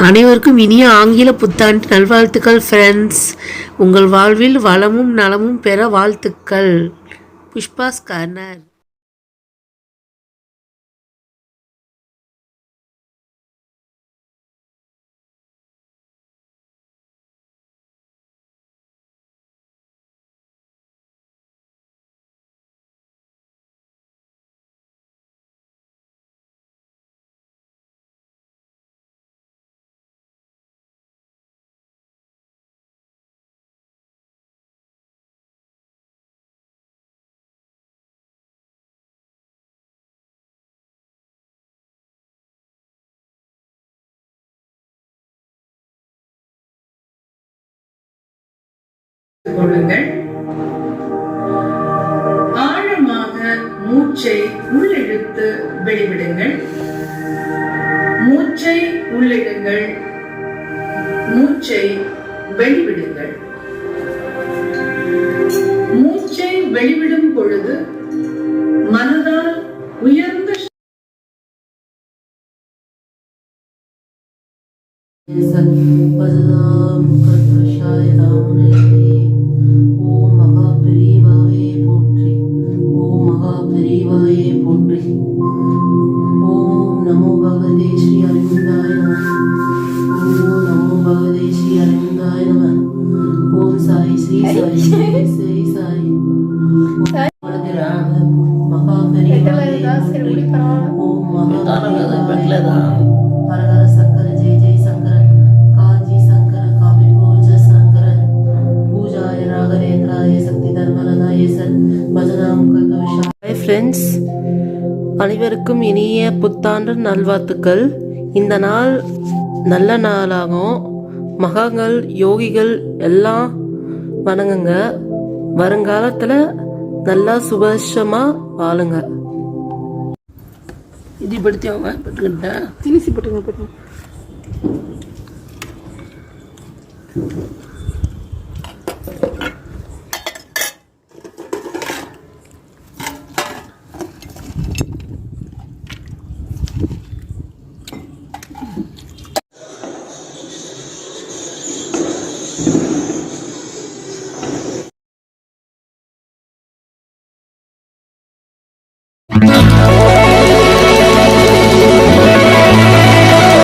அனைவருக்கும் இனிய ஆங்கில புத்தாண்டு நல்வாழ்த்துக்கள் ஃப்ரெண்ட்ஸ் உங்கள் வாழ்வில் வளமும் நலமும் பெற வாழ்த்துக்கள். புஷ்பாஸ் கர்னர் கொள்ளுங்கள் ஆழமாக மூச்சை உள்ளிழுத்து வெளிவிடுங்கள். மூச்சை உள்ளிடுங்கள். மூச்சை வெளிவிடுங்கள். மூச்சை வெளிவிடும் பொழுது மனதால் உயர்ந்த சத்பதாம் கல்பஷாய ராமனே ஃப்ரெண்ட்ஸ் அனைவருக்கும் இனிய புத்தாண்டு நல்வாழ்த்துக்கள். இந்த நாள் நல்ல நாளாகும் மகங்கள் யோகிகள் எல்லாம் வணங்குங்க. வருங்காலத்தில் நல்லா சுபாஷமா வாழுங்க. இது படுத்தி அவங்க பட்டுக்கிட்டேன் திணிசி பட்டுங்க பட்டுங்க. Mm-hmm.